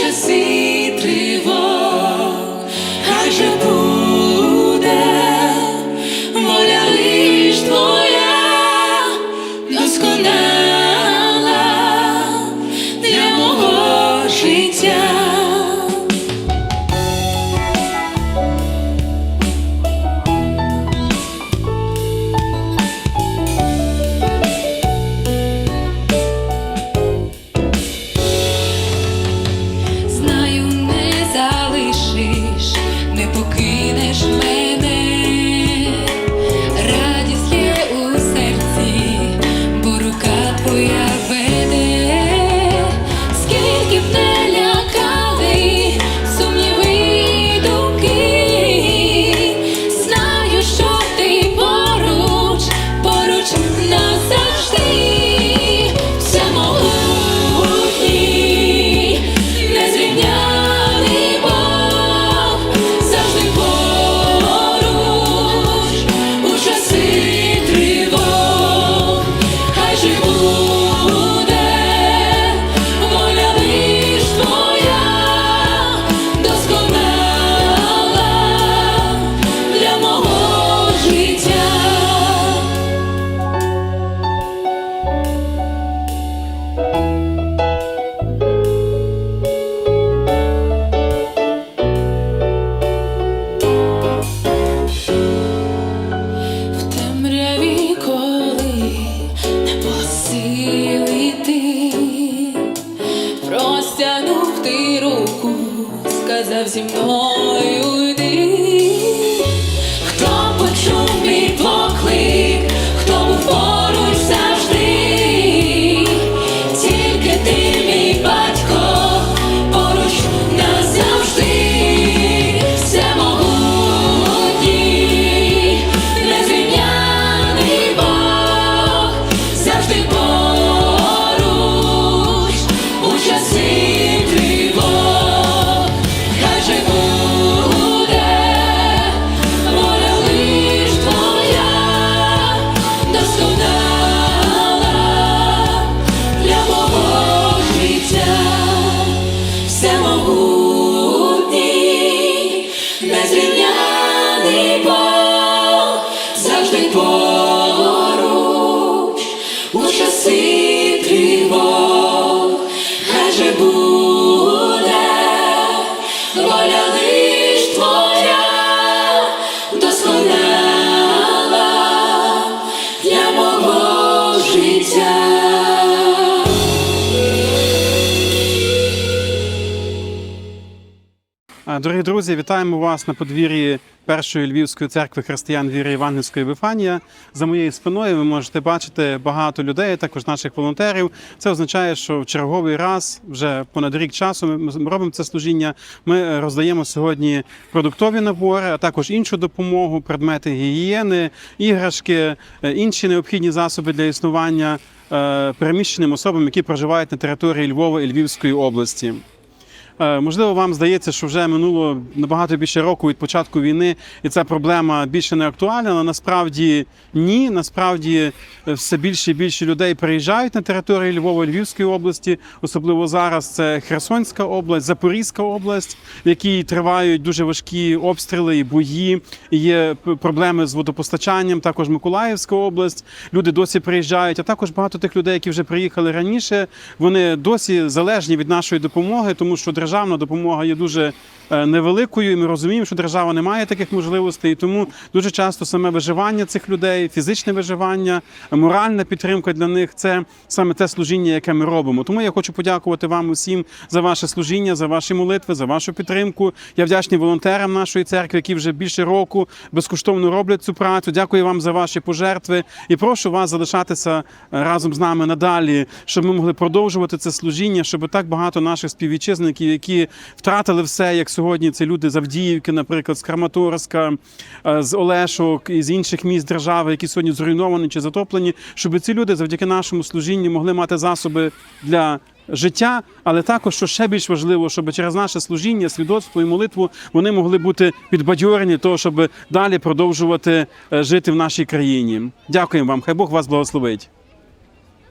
you see? Зі мною незрівняний Бог, завжди поруч Дорогі друзі, вітаємо вас на подвір'ї першої львівської церкви християн віри Євангельської Вифанія. За моєю спиною ви можете бачити багато людей, також наших волонтерів. Це означає, що в черговий раз, вже понад рік часу, ми ми робимо це служіння. Ми е, роздаємо сьогодні продуктові набори, а також іншу допомогу, предмети гігієни, іграшки, е, інші необхідні засоби для існування е, переміщеним особам, які проживають на території Львова і Львівської області. Е, Можливо, вам здається, що вже минуло набагато більше року від початку війни, і ця проблема більше не актуальна. Але насправді ні. Насправді е, все більше і більше людей приїжджають на територію Львова, Львівської області, особливо зараз це Херсонська область, Запорізька область, в якій тривають дуже важкі обстріли і бої. Є проблеми з водопостачанням. Також Миколаївська область. Люди досі приїжджають. А також багато тих людей, які вже приїхали раніше. Вони досі залежні від нашої допомоги, тому що державна допомога є дуже е, невеликою, і ми розуміємо, що держава не має таких можливостей. І тому дуже часто саме виживання цих людей, фізичне виживання, моральна підтримка для них це саме те служіння, яке ми робимо. Тому я хочу подякувати вам усім за ваше служіння, за ваші молитви, за вашу підтримку. Я вдячний волонтерам нашої церкви, які вже більше року безкоштовно роблять цю працю. Дякую вам за ваші пожертви і прошу вас залишатися е, разом з нами надалі, щоб ми могли продовжувати це служіння, щоб так багато наших співвітчизників, які втратили все, як сьогодні це люди з Авдіївки, наприклад, з Краматорська, е, з Олешок і з інших міст держави, які сьогодні зруйновані чи затоплені, щоб ці люди завдяки нашому служінню могли мати засоби для життя, але також, що ще більш важливо, щоб через наше служіння, свідоцтво і молитву вони могли бути підбадьорені, того, щоб далі продовжувати е, жити в нашій країні. Дякуємо вам, хай Бог вас благословить.